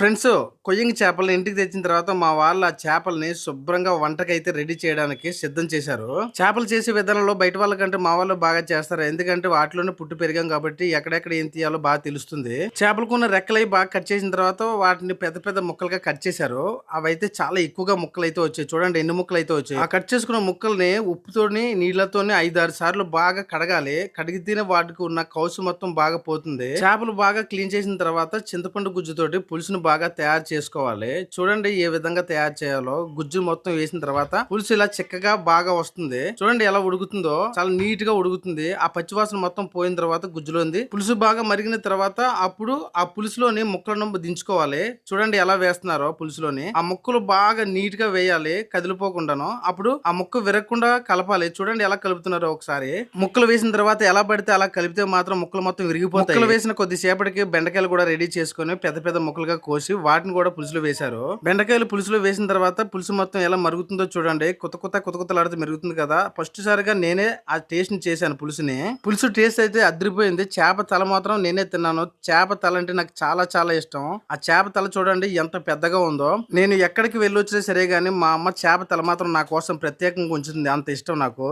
Friends కొయ్యంగి చేపలు ఇంటికి తెచ్చిన తర్వాత మా వాళ్ళు ఆ చేపల్ని శుభ్రంగా వంటకైతే రెడీ చేయడానికి సిద్ధం చేశారు. చేపలు చేసే విధానంలో బయట వాళ్ళకంటే మా వాళ్ళు బాగా చేస్తారు. ఎందుకంటే వాటిలోనే పుట్టు పెరిగాం కాబట్టి ఎక్కడెక్కడ ఏం తీయాలో బాగా తెలుస్తుంది. చేపలకున్న రెక్కలై బాగా కట్ చేసిన తర్వాత వాటిని పెద్ద పెద్ద ముక్కలుగా కట్ చేశారు. అవైతే చాలా ఎక్కువగా ముక్కలు అయితే వచ్చాయి. చూడండి ఎన్ని ముక్కలు అయితే వచ్చాయి. ఆ కట్ చేసుకున్న ముక్కల్ని ఉప్పుతోని నీళ్ళతోని ఐదు ఆరు సార్లు బాగా కడగాలి. కడిగితేనే వాటికి ఉన్న కౌసు మొత్తం బాగా పోతుంది. చేపలు బాగా క్లీన్ చేసిన తర్వాత చింతపండు గుజ్జుతోటి పులుసును బాగా తయారు చేసుకోవాలి. చూడండి ఏ విధంగా తయారు చేయాలో. గుజ్జు మొత్తం వేసిన తర్వాత పులుసు ఇలా చిక్కగా బాగా వస్తుంది. చూడండి ఎలా ఉడుకుతుందో. చాలా నీట్గా ఉడుకుతుంది. ఆ పచ్చివాసన మొత్తం పోయిన తర్వాత గుజ్జులో ఉంది. పులుసు బాగా మరిగిన తర్వాత అప్పుడు ఆ పులుసులోని ముక్కలను దించుకోవాలి. చూడండి ఎలా వేస్తున్నారో పులుసులోని. ఆ ముక్కలు బాగా నీట్గా వేయాలి. కదిలిపోకుండాను. అప్పుడు ఆ ముక్క విరగకుండా కలపాలి. చూడండి ఎలా కలుపుతున్నారో ఒకసారి. ముక్కలు వేసిన తర్వాత ఎలా పడితే అలా కలిపితే మాత్రం ముక్కలు మొత్తం విరిగిపోతాయి. ముక్కలు వేసిన కొద్దిసేపటికి బెండకాయలు కూడా రెడీ చేసుకొని పెద్ద పెద్ద ముక్కలుగా కోసి వాటిని కూడా పులుసులో వేశారు. బెండకాయలు పులుసులో వేసిన తర్వాత పులుసు మొత్తం ఎలా మరుగుతుందో చూడండి. కొత్త కొత్త కొత్త కొత్తలాడితే మెరుగుతుంది కదా. ఫస్ట్ సారిగా నేనే ఆ టేస్ట్ని చేశాను పులుసుని. పులుసు టేస్ట్ అయితే అదిరిపోయింది. చేప తల మాత్రం నేనే తిన్నాను. చేప తల అంటే నాకు చాలా చాలా ఇష్టం. ఆ చేప తల చూడండి ఎంత పెద్దగా ఉందో. నేను ఎక్కడికి వెళ్ళొచ్చినా సరే గానీ మా అమ్మ చేప తల మాత్రం నా కోసం ప్రత్యేకంగా ఉంచుతుంది అంత ఇష్టం నాకు.